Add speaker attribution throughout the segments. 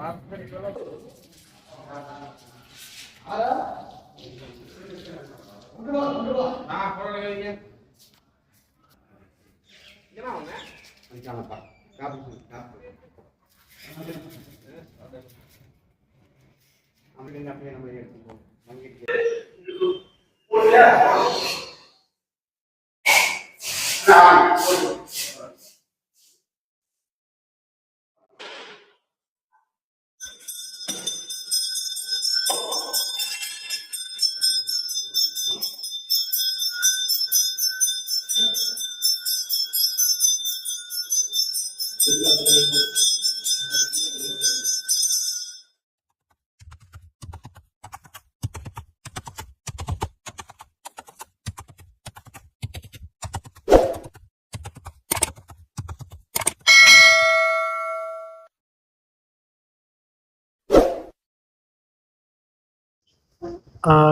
Speaker 1: 啊你说好同志们同志啊你骂我们了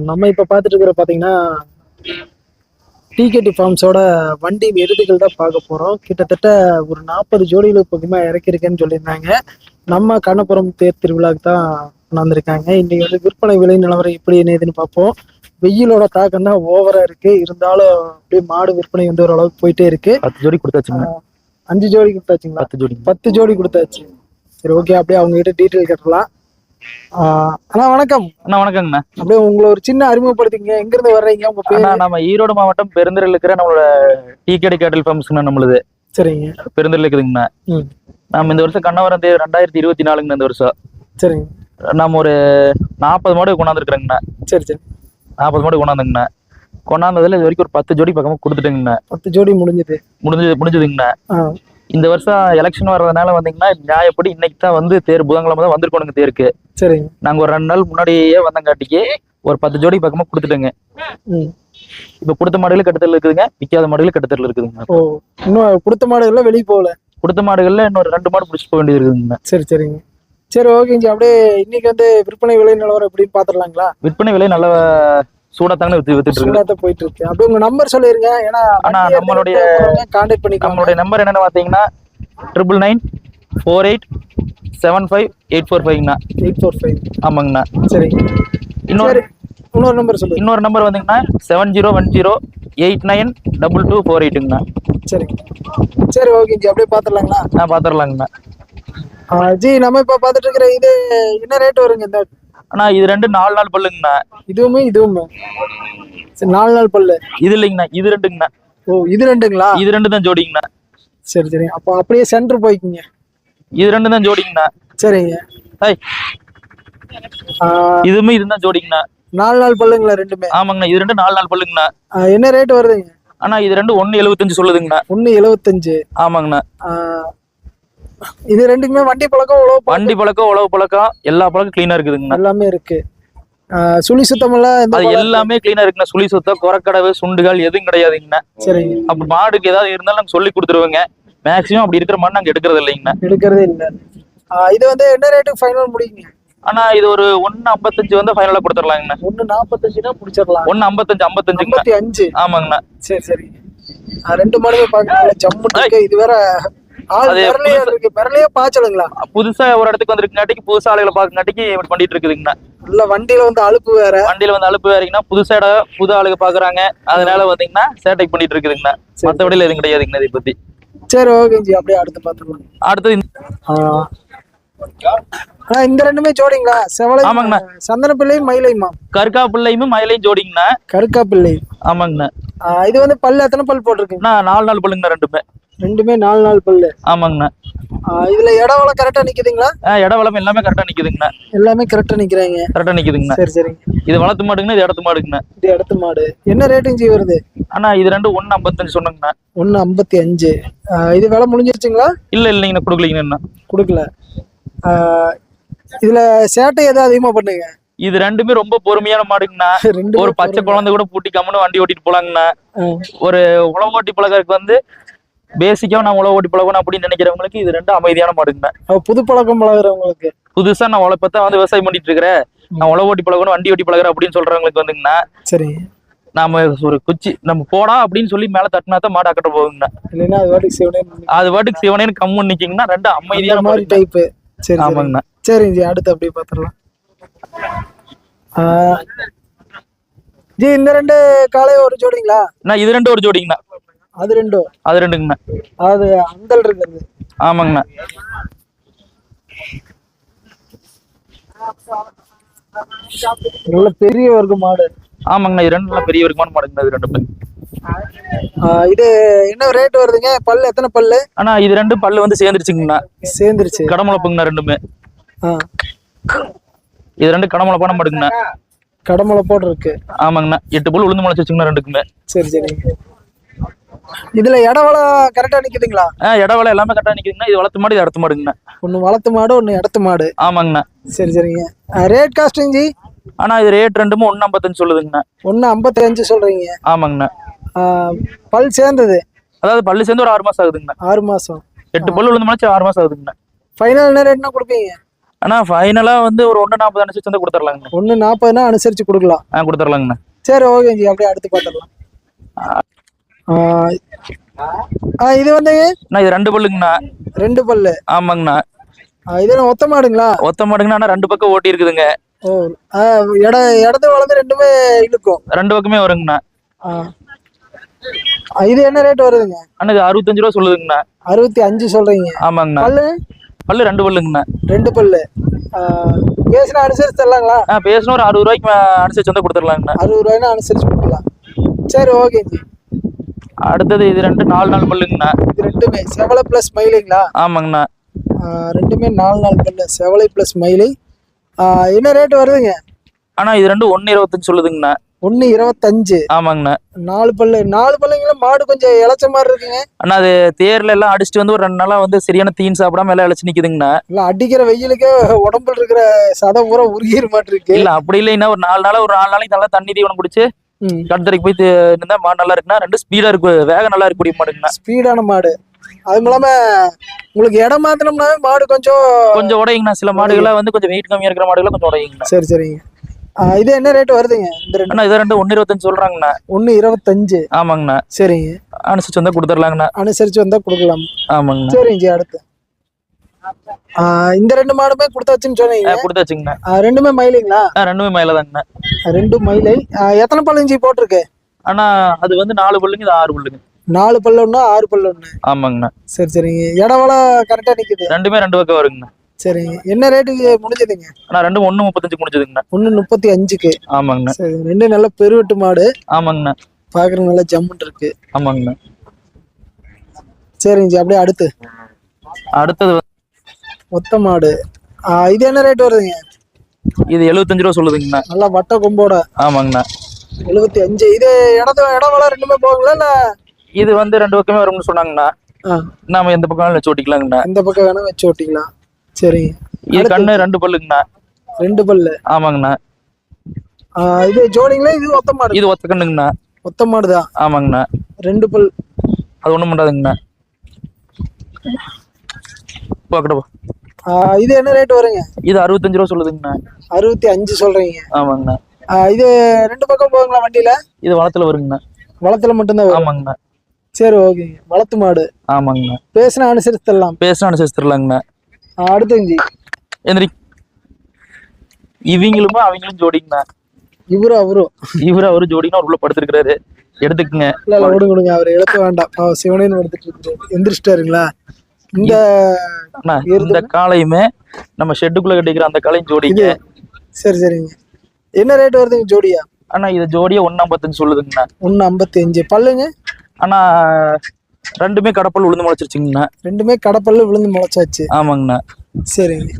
Speaker 1: நம்ம இப்ப பார்த்துட்டு இருக்கிற பாத்தீங்கன்னா டிகேடி ஃபார்ம்ஸோட வண்டி எருதுகள் தான் பார்க்க போறோம். கிட்டத்தட்ட ஒரு நாற்பது ஜோடிகளுக்கு பக்கமா இறக்கிருக்கேன்னு சொல்லியிருந்தாங்க. நம்ம கண்ணபுரம் தேர் திருவிழாக்கு தான் கொண்டாந்துருக்காங்க. இன்னைக்கு வந்து விற்பனை விலை நிலவரம் எப்படி என்னதுன்னு பார்ப்போம். வெயிலோட தாக்கம் தான் ஓவரா இருக்கு. இருந்தாலும் அப்படியே மாடு விற்பனை வந்து ஓரளவுக்கு போயிட்டே இருக்கு.
Speaker 2: பத்து ஜோடி கொடுத்தாச்சுங்க
Speaker 1: அஞ்சு ஜோடி கொடுத்தாச்சுங்களா?
Speaker 2: பத்து ஜோடி.
Speaker 1: பத்து ஜோடி கொடுத்தாச்சு. சரி ஓகே. அப்படியே அவங்க கிட்ட டீட்டெயில் கேட்டலாம் அண்ணா வணக்கம்.
Speaker 2: அண்ணா வணக்கங்கண்ணா.
Speaker 1: அப்படியே உங்களை ஒரு சின்ன அறிமுகப்படுத்திங்க எங்க இருந்து வர்றீங்க? உங்க பேரு?
Speaker 2: நம்ம ஈரோடு மாவட்டம் பெருந்தரில் இருக்கிற நம்மளோட டீ கடை கேட்டல் ஃபேமஸ்ங்கண்ணா நம்மளுது.
Speaker 1: சரிங்க.
Speaker 2: பெருந்தரில் இருக்குதுங்கண்ணா. நம்ம இந்த வருஷம் கண்ணவரம் தேதி ரெண்டாயிரத்தி இருபத்தி நாலுங்கண்ணா இந்த வருஷம்.
Speaker 1: சரிங்க.
Speaker 2: நம்ம ஒரு நாற்பது மாடு கொண்டாந்துருக்குறேங்கண்ணா.
Speaker 1: சரி சரி.
Speaker 2: நாற்பது மாடு கொண்டாந்துங்கண்ணா. கொண்டாந்ததுல இது வரைக்கும் ஒரு பத்து ஜோடி பக்கமா கொடுத்துட்டேங்கண்ணா.
Speaker 1: பத்து ஜோடி முடிஞ்சது.
Speaker 2: முடிஞ்சது முடிஞ்சதுங்கண்ணா. இந்த வருஷம் எலெக்ஷன் வர்றதுனால வந்தீங்கன்னா நியாயப்படி இன்னைக்கு தான் வந்து தேர் புதன்கிழமை தான் வந்திருக்கணுங்க தேருக்கு.
Speaker 1: சரிங்க.
Speaker 2: நாங்க ஒரு ரெண்டு நாள் முன்னாடியே வந்தங்காட்டிக்கு ஒரு பத்து ஜோடி பக்கமா கொடுத்துட்டேங்க. இப்ப கொடுத்த மாடுகள் கட்டுத்தல் இருக்குதுங்க விற்காத மாடுகள் கட்டுத்தல் இருக்குதுங்க.
Speaker 1: ஓ இன்னும் கொடுத்த மாடு எல்லாம் வெளியே போகல?
Speaker 2: கொடுத்த மாடுகள்ல இன்னொரு ரெண்டு மாடு பிடிச்சிட்டு போக வேண்டியது இருக்குதுங்க.
Speaker 1: சரி சரிங்க. சரி ஓகேங்க. அப்படியே இன்னைக்கு வந்து விற்பனை விலை நிலவரம் எப்படின்னு பாத்துடலாங்களா
Speaker 2: விற்பனை விலை நல்ல சூடாத்தாங்க வித்து வித்துட்டு
Speaker 1: சூடாத்த போயிட்டு இருக்கு அப்படியே உங்க நம்பர் சொல்லிருங்க. ஏன்னா
Speaker 2: அண்ணா, நம்மளுடைய-
Speaker 1: கான்டாக்ட் பண்ணிக்கோங்க.
Speaker 2: நம்மளுடைய நம்பர் என்னன்னு பாத்தீங்கன்னா triple nine four eight seven five eight four ஃபைவ்ங்கண்ணா
Speaker 1: eight four five
Speaker 2: ஆமாங்கண்ணா.
Speaker 1: சரிங்க
Speaker 2: இன்னொரு
Speaker 1: சரி இன்னொரு நம்பர் சொல்லுங்க
Speaker 2: இன்னொரு நம்பர் வந்தீங்கன்னா seven zero one zero eight nine double two four எயிட்டுங்கண்ணா
Speaker 1: சரிங்க சரி. ஓகேங்க அப்படியே பாத்துடலாங்களா
Speaker 2: நான் பார்த்துடலாங்கண்ணா
Speaker 1: ஆ, ஜி நம்ம இப்ப பாத்துட்டு இருக்கிற இது என்ன ரேட் வருங்க இந்த
Speaker 2: அண்ணா இது ரெண்டு நாலு நாள் பல்லுங்கண்ணா.
Speaker 1: இதுவுமே இதுவுமே. சரி நாலு நாள் பல்லு.
Speaker 2: இது இல்லைங்கண்ணா இது ரெண்டுங்கண்ணா.
Speaker 1: ஓ இது ரெண்டுங்களா?
Speaker 2: இது ரெண்டு தான் ஜோடிங்கண்ணா.
Speaker 1: சரி சரி. அப்போ அப்படியே சென்டர் போய்க்குங்க.
Speaker 2: இது ரெண்டு தான் ஜோடிங்கண்ணா.
Speaker 1: சரிங்க.
Speaker 2: ஹாய். இதுவுமே இதுதான் ஜோடிங்கண்ணா.
Speaker 1: நாலு நாள் பல்லுங்களா ரெண்டுமே?
Speaker 2: ஆமாங்கண்ணா இது ரெண்டு நாலு நாள் பல்லுங்கண்ணா.
Speaker 1: என்ன ரேட் வருதுங்க?
Speaker 2: அண்ணா இது ரெண்டு ஒன்று எழுபத்தஞ்சு சொல்லுதுங்கண்ணா.
Speaker 1: ஒன்று எழுவத்தஞ்சு.
Speaker 2: ஆமாங்கண்ணா.
Speaker 1: இது ரெண்டுக்குமே வண்டி பழக்கம் உழவு
Speaker 2: வண்டி பழக்கம் உழவு பழக்கம் எல்லா பழக்கம் க்ளீனா இருக்குதுங்கண்ணா.
Speaker 1: எல்லாமே இருக்கு. சுழி சுத்தமெல்லாம்
Speaker 2: அது? எல்லாமே க்ளீனா இருக்குண்ணா. சுழி சுத்தம் குறக்கடவு சுண்டுகள் எதுவும் கிடையாதுங்கண்ணா.
Speaker 1: சரிங்க.
Speaker 2: அப்படி மாடுக்கு ஏதாவது இருந்தாலும் நாங்க சொல்லி கொடுத்துருவோங்க. மேக்ஸிமம் அப்படி இருக்கிற மாடு நாங்க எடுக்கிறது இல்லைங்கண்ணா.
Speaker 1: எடுக்கிறதே இல்லை. இது வந்து என்ன ரேட்டுக்கு ஃபைனல் முடியுங்க?
Speaker 2: ஆனா இது ஒரு ஒன்னு ஐம்பத்தஞ்சு வந்து ஃபைனலா கொடுத்துடலாங்கண்ணா
Speaker 1: ஒன்று நாற்பத்தஞ்சுனா பிடிச்சிடலாம்
Speaker 2: ஒன்னு ஐம்பத்தஞ்சு ஐம்பத்தஞ்சுங்கண்ணா.
Speaker 1: ஐம்பத்தி அஞ்சு.
Speaker 2: ஆமாங்கண்ணா.
Speaker 1: சரி சரி. ரெண்டு மாடுமே பார்க்க ஜம்மு இது வேற
Speaker 2: புதுசா ஒரு இடத்துக்கு வந்திருக்கங்காட்டிக்கு புதுசா ஆளுகளை பார்க்கங்காட்டிக்கு இப்படி பண்ணிட்டு இருக்குதுங்கண்ணா.
Speaker 1: இல்ல வண்டியில வந்து அலுப்பு வேற.
Speaker 2: வண்டியில வந்து அலுப்பு வேறீங்கன்னா புதுசா இடம் புது ஆளுங்க பாக்குறாங்க அதனால வந்தீங்கன்னா சேட்டை பண்ணிட்டு இருக்குதுங்கண்ணா. மத்தபடியில எதுவும் கிடையாதுங்கண்ணா இதை பத்தி.
Speaker 1: சரி ஓகே ஜி. அப்படியே அடுத்து பார்த்துக்கலாம்.
Speaker 2: அடுத்தது இந்த-
Speaker 1: ரெண்டுமே ஜோடிங்களா? செவலை
Speaker 2: ஆமாங்கண்ணா.
Speaker 1: சந்தன பிள்ளையும் மயிலையுமா?
Speaker 2: கருக்கா பிள்ளையும் மயிலையும் ஜோடிங்கண்ணா.
Speaker 1: கருக்கா பிள்ளை
Speaker 2: ஆமாங்கண்ணா
Speaker 1: இது வந்து பல்லு எத்தனை பல் போட்டிருக்குங்க?
Speaker 2: அண்ணா நாலு நாள் பல்லுங்கண்ணா ரெண்டுமே.
Speaker 1: ரெண்டுமே நாலு நாலு பல்லு.
Speaker 2: ஆமாங்கண்ணா.
Speaker 1: இதுல இடவளம் கரெக்டா நிக்குதுங்களா?
Speaker 2: ஆ, இட வளம் எல்லாமே கரெக்டா நிக்குதுங்கண்ணா.
Speaker 1: எல்லாமே கரெக்டா நிக்கிறாங்க.
Speaker 2: கரெக்டா நிக்குதுங்கண்ணா.
Speaker 1: சரி சரிங்க.
Speaker 2: இது வளர்த்து மாடுங்கண்ணா இது இடத்து மாடுங்கண்ணா.
Speaker 1: இது இடத்து மாடு. என்ன ரேட்டுங்க ஜி வருது?
Speaker 2: அண்ணா இது ரெண்டு ஒன்னு ஐம்பத்தஞ்சு சொன்னங்கண்ணா.
Speaker 1: ஒன்னு ஐம்பத்தி அஞ்சு. இது விலை முடிஞ்சிருச்சுங்களா?
Speaker 2: இல்ல இல்லைங்கண்ணா கொடுக்கலீங்கண்ணா.
Speaker 1: கொடுக்கல. இதுல சேட்டை எதாவது அதிகமா பண்ணுங்க.
Speaker 2: இது ரெண்டுமே ரொம்ப பொறுமையான மாடுங்கண்ணா. ஒரு பச்சை குழந்தை கூட பூட்டி கம்முன்னு வண்டி ஓட்டிட்டு போலாங்கண்ணா. ஒரு உழவு ஓட்டி பழகறதுக்கு வந்து பேசிக்கா நான் உழவு ஓட்டி பழகணும் அப்படின்னு நினைக்கிறவங்களுக்கு இது ரெண்டு அமைதியான மாடுங்கண்ணா
Speaker 1: புது பழக்கம் பழகுறவங்களுக்கு?
Speaker 2: புதுசா நான் உழ தான் வந்து விவசாயம் பண்ணிட்டு இருக்கிறேன் நான் உழவு ஓட்டி பழகணும் வண்டி ஓட்டி பழகுறேன் அப்படின்னு சொல்றவங்களுக்கு வந்துங்கண்ணா.
Speaker 1: சரி.
Speaker 2: நாம ஒரு குச்சி நம்ம போடா அப்படின்னு சொல்லி மேல தட்டினா தான் மாடு அக்கட்ட போகுங்கண்ணா.
Speaker 1: இல்லைன்னா அது வாட்டுக்கு சிவனே
Speaker 2: அது பாட்டுக்கு சிவனேன்னு கம்மு நிக்கிங்கன்னா ரெண்டு அமைதியான
Speaker 1: மாதிரி டைப்பு சரி சரி.
Speaker 2: ஆமாங்கண்ணா.
Speaker 1: சரிங்க ஜி அடுத்து அப்படியே பார்த்துடலாம் ஆ, ஜி இந்த ரெண்டு காலையும் ஒரு ஜோடிங்களா?
Speaker 2: இது ரெண்டு ஒரு ஜோடிங்கண்ணா.
Speaker 1: அது ரெண்டும்
Speaker 2: அது ரெண்டுங்கண்ணா.
Speaker 1: அது அந்தல் இருக்கிறது.
Speaker 2: ஆமாங்கண்ணா.
Speaker 1: நல்ல பெரிய வர்க்க மாடு.
Speaker 2: ஆமாங்கண்ணா இது ரெண்டு நல்லா பெரிய வருமான மாடுங்கண்ணா இது ரெண்டு
Speaker 1: ஆ, இது என்ன ரேட் வருதுங்க? பல்லு எத்தனை பல்லு?
Speaker 2: அண்ணா இது ரெண்டு பல்லு வந்து சேர்ந்துருச்சுங்கண்ணா.
Speaker 1: சேர்ந்துருச்சு.
Speaker 2: கடமுளப்புங்கண்ணா ரெண்டுமே. இது ரெண்டு கடமுளப்பான மாடுங்கண்ணா.
Speaker 1: கடமலை போட்டு இருக்கு.
Speaker 2: ஆமாங்கண்ணா. எட்டு பல் உளுந்து முளைச்சிச்சுங்கண்ணா ரெண்டுக்குமே.
Speaker 1: சரி சரிங்க இதுல இடவளம் கரெக்டா நிக்குதுங்களா?
Speaker 2: ஆ இடவேளை எல்லாமே கரெக்டாக நிற்குதுங்கண்ணா இது வளர்த்து மாடு இது அடுத்த மாடுங்கண்ணா.
Speaker 1: ஒன்னு வளர்த்து மாடு ஒன்னு இடத்து மாடு.
Speaker 2: ஆமாங்கண்ணா.
Speaker 1: சரி சரிங்க. Rate costing G?
Speaker 2: அண்ணா இது ரேட் ரெண்டுமே ஒன்று ஐம்பத்தஞ்சு சொல்லுதுங்கண்ணா.
Speaker 1: ஒன்னு ஐம்பத்தி அஞ்சு சொல்றீங்க.
Speaker 2: ஆமாங்கண்ணா.
Speaker 1: பல் சேர்ந்தது?
Speaker 2: அதாவது பல்லு சேர்ந்து ஒரு ஆறு மாசம் ஆகுதுங்கண்ணா.
Speaker 1: ஆறு மாசம்.
Speaker 2: எட்டு பல்லு உளுந்து முளைச்சு ஆறு மாசம் ஆகுதுங்கண்ணா.
Speaker 1: ஃபைனல் என்ன ரேட்னா கொடுப்பீங்க?
Speaker 2: அண்ணா ஃபைனலா வந்து ஒரு ஒன்று நாற்பது அனுசரிச்சு வந்து கொடுத்துர்லாங்கண்ணா.
Speaker 1: ஒன்னு நாற்பதுனா அனுசரிச்சு கொடுக்கலாம்.
Speaker 2: ஆ கொடுத்துர்லாங்கண்ணா.
Speaker 1: சரி ஓகே ஜி. அப்படியே அடுத்து பார்த்துடலாம். இது வந்து
Speaker 2: இது ரெண்டு பல்லுங்கண்ணா.
Speaker 1: ரெண்டு பல்லு.
Speaker 2: ஆமாங்கண்ணா.
Speaker 1: இது ஒத்த மாடுங்களா?
Speaker 2: ஒத்த மாடுங்கண்ணா ரெண்டு பக்கம் ஓட்டி இருக்குதுங்க.
Speaker 1: ஓ இட இடது வளர்ந்து ரெண்டுமே இழுக்கும்.
Speaker 2: ரெண்டு பக்கமே வருங்கண்ணா.
Speaker 1: இது என்ன ரேட் வருதுங்க?
Speaker 2: அண்ணா அறுபத்தஞ்சு ரூபா சொல்லுதுங்கண்ணா.
Speaker 1: அறுபத்தி அஞ்சு சொல்றீங்க.
Speaker 2: ஆமாங்கண்ணா.
Speaker 1: பல்லு?
Speaker 2: பல்லு ரெண்டு பல்லுங்கண்ணா.
Speaker 1: ரெண்டு பல்லு. பேசினா அனுசரிச்சு தரலாங்களா?
Speaker 2: ஆ பேசணும் ஒரு அறுபது ரூபாய்க்கு அனுசரிச்சு வந்து கொடுத்துர்லாங்கண்ணா
Speaker 1: அறுபது ரூபாய்னா அனுசரிச்சு கொடுக்கலாம். சரி ஓகே
Speaker 2: அடுத்தது இது ரெண்டு நாலு நாலு பல்லுங்கண்ணா.
Speaker 1: இது ரெண்டுமே. செவலை ப்ளஸ் மயிலுங்களா?
Speaker 2: ஆமாங்கண்ணா.
Speaker 1: ரெண்டுமே நாலு நாலு பல்லு. செவலை ப்ளஸ் மயிலை. என்ன ரேட் வருதுங்க?
Speaker 2: அண்ணா இது ரெண்டு ஒன்று இருபத்தஞ்சு சொல்லுதுங்கண்ணா.
Speaker 1: ஒன்று இருபத்தஞ்சு.
Speaker 2: ஆமாங்கண்ணா.
Speaker 1: நாலு பல்லு. நாலு பல்லுங்களா மாடு கொஞ்சம் இளைச்ச மாதிரி இருக்குங்க.
Speaker 2: அண்ணா அது தேர்ல எல்லாம் அடிச்சுட்டு வந்து ஒரு ரெண்டு நாளா வந்து சரியான தீன் சாப்பிடாம எல்லாம் இழைச்சு நிக்குதுங்கண்ணா.
Speaker 1: இல்லை அடிக்கிற வெயிலுக்கே உடம்புல இருக்கிற சதை பூரா உருகிற மாட்டு இருக்கு.
Speaker 2: இல்ல அப்படி இல்லைன்னா ஒரு நாலு நாளா ஒரு நாலு நாளைக்கு நல்லா தண்ணி தீவனம் குடிச்சு கடத்தரைக்கு போய் தி- நின்னா மாடு நல்லா இருக்குண்ணா ரெண்டு ஸ்பீடா இருக்கு வேகம் நல்லா இருக்கக்கூடிய மாடுங்கண்ணா.
Speaker 1: ஸ்பீடான மாடு. அதுவும் இல்லாம உங்களுக்கு இடம் மாத்தினோம்னாவே மாடு கொஞ்சம்
Speaker 2: கொஞ்சம் உடையுங்கண்ணா. சில மாடுகள்லாம் வந்து கொஞ்சம் வெயிட் கம்மியா இருக்கிற மாடுகள்லாம் கொஞ்சம் உடையுங்கண்ணா.
Speaker 1: சரி சரிங்க. இது என்ன ரேட் வருதுங்க? இந்த ரெண்டு
Speaker 2: இது ரெண்டு ஒன்று இருபத்தஞ்சு சொல்றாங்கண்ணா.
Speaker 1: ஒன்று இருபத்தஞ்சு.
Speaker 2: ஆமாங்கண்ணா.
Speaker 1: சரிங்க.
Speaker 2: அனுசரிச்சு வந்தா கொடுத்துர்லாங்கண்ணா
Speaker 1: அனுசரிச்சு வந்தா கொடுக்கலாம்.
Speaker 2: ஆமாங்கண்ணா.
Speaker 1: சரிங்க அடுத்து. இந்த ரெண்டு மாடுமே கொடுத்தாச்சுன்னு சொன்னீங்க.
Speaker 2: கொடுத்தாச்சுங்கண்ணா.
Speaker 1: ரெண்டுமே மயிலுங்களா?
Speaker 2: ரெண்டுமே மயில. தாங்கண்ணா
Speaker 1: ஆ, ரெண்டும் மயிலை எத்தனை பல்லு போட்டிருக்கு?
Speaker 2: அண்ணா அது வந்து நாலு பல்லுங்க இது ஆறு பல்லுங்க.
Speaker 1: நாலு பல்லு ஒன்று ஆறு பல்லு ஒன்று
Speaker 2: ஆமாங்கண்ணா.
Speaker 1: சரி சரிங்க. இடவளம் கரெக்டாக நிற்குது
Speaker 2: ரெண்டுமே ரெண்டு பக்கம் வருங்கண்ணா.
Speaker 1: சரிங்க. என்ன ரேட்டுக்கு முடிஞ்சதுங்க?
Speaker 2: அண்ணா ரெண்டும் ஒன்று முப்பத்தஞ்சு முடிஞ்சதுங்கண்ணா.
Speaker 1: ஒன்று முப்பத்தி அஞ்சுக்கு
Speaker 2: ஆமாங்கண்ணா.
Speaker 1: சரி ரெண்டு நல்ல பெருவெட்டு மாடு.
Speaker 2: ஆமாங்கண்ணா.
Speaker 1: பார்க்குறது நல்லா ஜம்முன் இருக்கு.
Speaker 2: ஆமாங்கண்ணா.
Speaker 1: சரிங்க அப்படியே அடுத்து.
Speaker 2: அடுத்தது
Speaker 1: ஒத்த மாடு. இது என்ன ரேட் வருதுங்க?
Speaker 2: இது எழுபத்தஞ்சு ரூபா சொல்லுதுங்கண்ணா.
Speaker 1: நல்லா வட்ட கொம்போட.
Speaker 2: ஆமாங்கண்ணா.
Speaker 1: எழுபத்தி அஞ்சு இது இடத்த இடவளம் ரெண்டுமே போகுங்களா இல்லை?
Speaker 2: இது வந்து ரெண்டு பக்கமே வரும்னு சொன்னாங்கண்ணா. நாம எந்த பக்கம் வச்சு ஓட்டிக்கலாங்கண்ணா.
Speaker 1: இந்த பக்கம் வேணா வச்சு ஓட்டிக்கலாம். சரிங்க.
Speaker 2: இது? கண்ணு ரெண்டு பல்லுங்கண்ணா.
Speaker 1: ரெண்டு பல்லு.
Speaker 2: ஆமாங்கண்ணா.
Speaker 1: இது ஜோடிங்களா? இது ஒத்த மாடு?
Speaker 2: இது ஒத்த கண்ணுங்கண்ணா.
Speaker 1: ஒத்த மாடு தான்
Speaker 2: ஆமாங்கண்ணா.
Speaker 1: ரெண்டு பல்.
Speaker 2: அது ஒண்ணும் பண்ணாதுங்கண்ணா போக்கடா போ.
Speaker 1: ஆ, இது என்ன ரேட் வருங்க?
Speaker 2: இது அறுபத்தஞ்சு ரூபா சொல்லுதுங்கண்ணா.
Speaker 1: அறுபத்தி அஞ்சு சொல்றீங்க.
Speaker 2: ஆமாங்கண்ணா.
Speaker 1: இது ரெண்டு பக்கம் போகுங்களா வண்டியில?
Speaker 2: இது வளத்துல வருங்கண்ணா.
Speaker 1: வளத்துல மட்டும்தான்
Speaker 2: ஆமாங்கண்ணா.
Speaker 1: சரி ஓகேங்க வளத்து மாடு.
Speaker 2: ஆமாங்கண்ணா.
Speaker 1: பேசினா அனுசரித்து தரலாம்
Speaker 2: பேசினா அனுசரிச்சு தரலாங்கண்ணா எந்திரி இவங்களுமே அவங்களும் ஜோடிங்கண்ணா.
Speaker 1: இவரும் அவரும்.
Speaker 2: இவரு அவரு ஜோடினா உள்ள படுத்திருக்கிறாரு. எடுத்துக்குங்க.
Speaker 1: இல்ல விடுங்க விடுங்க. அவர் எழுப்ப வேண்டாம். சிவனேன்னு எடுத்துட்டு எந்திரிச்சிட்டாருங்களா? இந்த
Speaker 2: அண்ணா இந்த காலையுமே நம்ம ஷெட்டுக்குள்ள கட்டிக்கிற அந்த காலையும் ஜோடிங்க.
Speaker 1: சரி சரிங்க. என்ன ரேட் வருதுங்க ஜோடியா?
Speaker 2: அண்ணா இது ஜோடியா ஒன்னு ஐம்பத்தஞ்சு சொல்லுதுங்கண்ணா.
Speaker 1: ஒன்று ஐம்பத்தி அஞ்சு பல்லுங்க?
Speaker 2: அண்ணா ரெண்டுமே கடப்பல் உளுந்து முளைச்சிருச்சுங்கண்ணா.
Speaker 1: ரெண்டுமே கடப்பல்லு விழுந்து முளைச்சாச்சு.
Speaker 2: ஆமாங்கண்ணா.
Speaker 1: சரிங்க.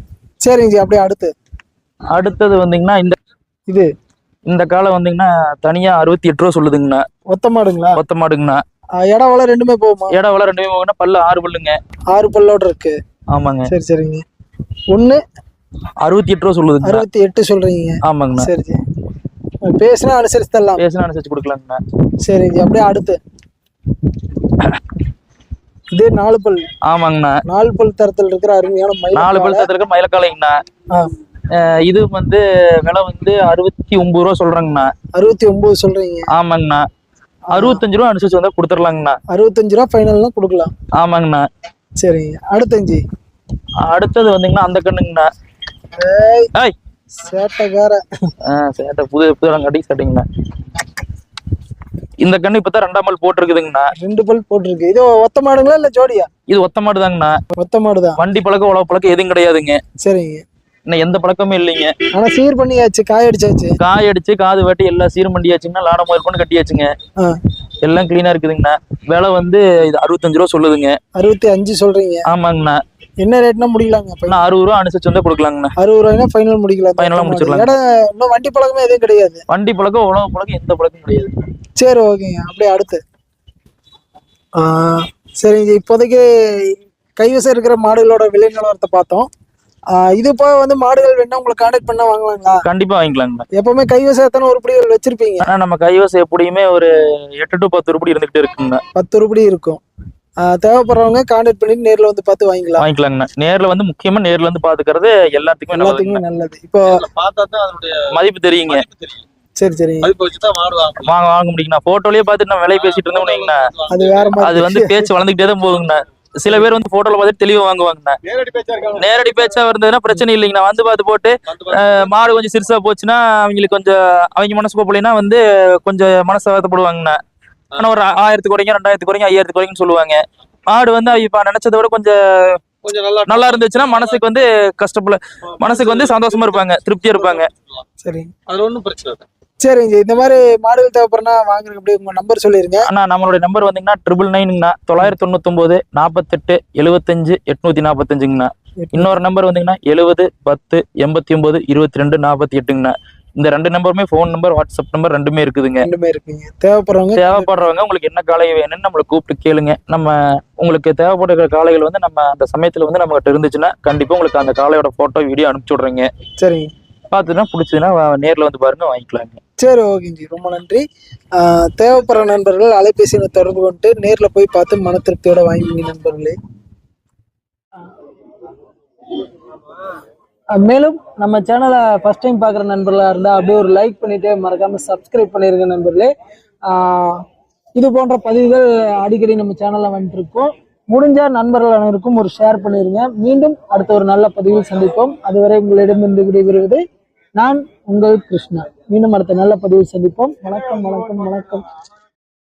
Speaker 1: சரிங்க ஜி அப்படியே அடுத்து.
Speaker 2: அடுத்தது வந்தீங்கன்னா இந்த
Speaker 1: இது?
Speaker 2: இந்த காலை வந்தீங்கன்னா தனியா அறுபத்தி எட்டு ரூபா சொல்லுதுங்கண்ணா.
Speaker 1: ஒத்த மாடுங்களா?
Speaker 2: ஒத்த மாடுங்கண்ணா.
Speaker 1: இடம் வளம் ரெண்டுமே போகுமா?
Speaker 2: இடம் விலை ரெண்டுமே போகுங்கன்னா பல்லு ஆறு பல்லுங்க.
Speaker 1: ஆறு பல்லோட இருக்கு.
Speaker 2: ஆமாங்க.
Speaker 1: சரி சரிங்க. ஒன்று
Speaker 2: அறுபத்தி எட்டு ரூபா சொல்லுதுங்கண்ணா.
Speaker 1: அறுபத்தி எட்டு சொல்றீங்க.
Speaker 2: ஆமாங்கண்ணா.
Speaker 1: சரி சரி. பேசினா அனுசரித்து தரலாம்?
Speaker 2: பேசினா அனுசரிச்சு கொடுக்கலாங்கண்ணா.
Speaker 1: சரிங்க அப்படியே அடுத்து. இதே நாலு பல்.
Speaker 2: ஆமாங்கண்ணா.
Speaker 1: நாலு பல் தரத்தில் இருக்கிற அருமையான மயில்
Speaker 2: நாலு பல் தத்துருக்க மயிலக்காலைங்கண்ணா.
Speaker 1: ஆ.
Speaker 2: அஹ் இது வந்து விலை வந்து அறுபத்தி ஒன்பது ரூபா சொல்றாங்கண்ணா.
Speaker 1: அறுபத்தி ஒன்பது சொல்றீங்க.
Speaker 2: ஆமாங்கண்ணா. அறுபத்தஞ்சு ரூபா அனுசரிச்சு வந்தா கொடுத்துர்லாங்கண்ணா
Speaker 1: அறுபத்தஞ்சு ரூபா ஃபைனல்னா கொடுக்கலாம்.
Speaker 2: ஆமாங்கண்ணா.
Speaker 1: சரிங்க. அடுத்தஞ்சு
Speaker 2: அடுத்தது வந்தீங்கன்னா அந்த கண்ணுங்கண்ணா.
Speaker 1: ஏய் சேட்டைக்கார.
Speaker 2: ஆ, சேட்டை புது புது கட்டி சேட்டைங்கண்ணா. இந்த கண்ணு இப்பதான் ரெண்டாம் பால் போட்டிருக்குதுங்கண்ணா.
Speaker 1: ரெண்டு பல் போட்டிருக்கு. இது ஒத்த மாடுங்களா இல்ல ஜோடியா?
Speaker 2: இது ஒத்த மாடு தாங்கண்ணா
Speaker 1: ஒத்த மாடுதான்.
Speaker 2: வண்டி பழக்கம் உழவு பழக்கம் எதுவும் கிடையாதுங்க.
Speaker 1: சரிங்க.
Speaker 2: இன்னும் எந்த பழக்கமும் இல்லைங்க.
Speaker 1: ஆனா சீர் பண்ணியாச்சு காய அடிச்சாச்சு
Speaker 2: காய் அடிச்சு காது வெட்டி எல்லாம் சீரும் பண்ணியாச்சுங்கன்னா லாடம் முதல் கொண்டு கட்டியாச்சுங்க எல்லாம் கிளீனா இருக்குதுங்கண்ணா. விலை வந்து இது அறுபத்தஞ்சு ரூபா சொல்லுதுங்க.
Speaker 1: அறுபத்தி அஞ்சு சொல்றீங்க.
Speaker 2: ஆமாங்கண்ணா.
Speaker 1: என்ன ரேட்னா முடிக்கலாங்க?
Speaker 2: அறுபது ரூபா அனுசரிச்சு வந்து கொடுக்கலாங்கண்ணா.
Speaker 1: அறுபது ரூபாய்னா ஃபைனல் முடிக்கலாம்.
Speaker 2: ஆ முடிச்சிடலாம்.
Speaker 1: இன்னும் வண்டி பழக்கமே எதுவும் கிடையாது.
Speaker 2: வண்டி பழக்கம் உழவு பழக்கம் எந்த பழக்கம் கிடையாது.
Speaker 1: சரி ஓகேங்க. அப்படியே அடுத்து. சரிங்க. இப்போதைக்கு கைவசம் இருக்கிற மாடுகளோட விலை நிலவரத்தை பார்த்தோம். இது போக வந்து மாடுகள் வேணா உங்களை கான்டாக்ட் பண்ணா வாங்கலாங்களா?
Speaker 2: கண்டிப்பா வாங்கிக்கலாங்கண்ணா
Speaker 1: எப்பவுமே கைவசம் எத்தனை உருப்படிகள் வச்சிருப்பீங்க?
Speaker 2: ஆனா நம்ம கைவசம் எப்படியுமே ஒரு எட்டு டு பத்து ரூபாய் இருந்துகிட்டு இருக்குங்கண்ணா
Speaker 1: பத்து உருப்படி இருக்கும். தேவைப்படுறவங்க கான்டாக்ட் பண்ணிட்டு நேர்ல வந்து பார்த்து வாங்கிக்கலாம்.
Speaker 2: வாங்கிக்கலாங்கண்ணா நேர்ல வந்து முக்கியமா நேர்ல வந்து பாத்துக்கிறது எல்லாத்துக்குமே
Speaker 1: எல்லாத்துக்குமே நல்லது. இப்போ
Speaker 3: பார்த்தா தான் அதனுடைய
Speaker 2: மதிப்பு தெரியுங்க.
Speaker 1: சரி சரி.
Speaker 3: வாங்க
Speaker 2: வாங்க வாங்க முடியுங்கண்ணா போட்டோலயே பார்த்துட்டு நம்ம விலை பேசிட்டு இருந்தோம்னா
Speaker 1: அது வேற
Speaker 2: அது வந்து பேச்சு வளர்ந்துகிட்டே தான் போகுங்கண்ணா சில பேர் வந்து போட்டோல பார்த்துட்டு தெளிவா வாங்குவாங்கண்ணா.
Speaker 3: நேரடி பேச்சா
Speaker 2: இருந்ததுன்னா பிரச்சனை இல்லைங்கண்ணா. வந்து பார்த்து போட்டு மாடு கொஞ்சம் சிறுசா போச்சுன்னா அவங்களுக்கு கொஞ்சம் அவங்க மனசு போகலைன்னா வந்து கொஞ்சம் மனசு வருத்தப்படுவாங்கண்ணா. ஆனா ஒரு ஆயிரத்து குறைங்க ரெண்டாயிரத்து குறைங்க ஐயாயிரத்து குறைங்கன்னு சொல்லுவாங்க. மாடு வந்து அவங்க இப்ப நினைச்சதை விட கொஞ்சம்
Speaker 3: கொஞ்சம் நல்லா
Speaker 2: இருந்துச்சுன்னா மனசுக்கு வந்து கஷ்டப்பட மனசுக்கு வந்து சந்தோஷமா இருப்பாங்க திருப்தியா இருப்பாங்க.
Speaker 1: சரி.
Speaker 3: அதுல ஒண்ணும் பிரச்சனை இல்லை.
Speaker 1: சரிங்க இந்த மாதிரி மாடுகள் தேவைப்படுறா வாங்குறதுக்கு அப்படியே உங்க நம்பர் சொல்லிருங்க.
Speaker 2: ஆனா நம்மளுடைய நம்பர் வந்தீங்கன்னா ட்ரிபிள் நைனுங்கண்ணா தொள்ளாயிரத்தி தொண்ணூத்தொன்பது நாற்பத்தெட்டு எழுபத்தஞ்சு எட்நூத்தி நாற்பத்தஞ்சுங்கண்ணா இன்னொரு நம்பர் வந்தீங்கன்னா எழுபது பத்து எண்பத்தி ஒன்பது இருபத்தி ரெண்டு நாற்பத்தி எட்டுங்கண்ணா இந்த ரெண்டு நம்பருமே ஃபோன் நம்பர் வாட்ஸ்அப் நம்பர் ரெண்டுமே இருக்குதுங்க.
Speaker 1: ரெண்டுமே இருக்குங்க. தேவைப்படுறவங்க
Speaker 2: தேவைப்படுறவங்க உங்களுக்கு என்ன காலை வேணும்னு நம்மளை கூப்பிட்டு கேளுங்க. நம்ம உங்களுக்கு தேவைப்படுற காளைகள் வந்து நம்ம அந்த சமயத்துல வந்து நம்மகிட்ட இருந்துச்சுன்னா கண்டிப்பா உங்களுக்கு அந்த காளையோட போட்டோ வீடியோ அனுப்பிச்சு விடுறீங்க.
Speaker 1: சரிங்க.
Speaker 2: பார்த்துன்னா பிடிச்சதுன்னா நேர்ல வந்து பாருங்க வாங்கிக்கலாங்க.
Speaker 1: சரி ஓகேங்க ஜி. ரொம்ப நன்றி. தேவைப்படுற நண்பர்கள் அலைபேசியை தொடர்பு கொண்டு நேரில் போய் பார்த்து மன திருப்தியோட வாங்கிங்க நண்பர்களே. மேலும் நம்ம சேனலை ஃபர்ஸ்ட் டைம் பார்க்குற நண்பர்களாக இருந்தால் அப்படியே ஒரு லைக் பண்ணிட்டு மறக்காமல் சப்ஸ்கிரைப் பண்ணிருங்க நண்பர்களே. இது போன்ற பதிவுகள் அடிக்கடி நம்ம சேனலில் வந்துட்டுருக்கோம் முடிஞ்சால் முடிஞ்ச நண்பர்கள் அனைவருக்கும் ஒரு ஷேர் பண்ணிடுங்க மீண்டும் அடுத்த ஒரு நல்ல பதிவில் சந்திப்போம். அதுவரை உங்களிடமிருந்து விடைபெறுவது நான் உங்கள் கிருஷ்ணா. மீண்டும் அடுத்த நல்ல பதிவு சந்திப்போம். வணக்கம் வணக்கம் வணக்கம்.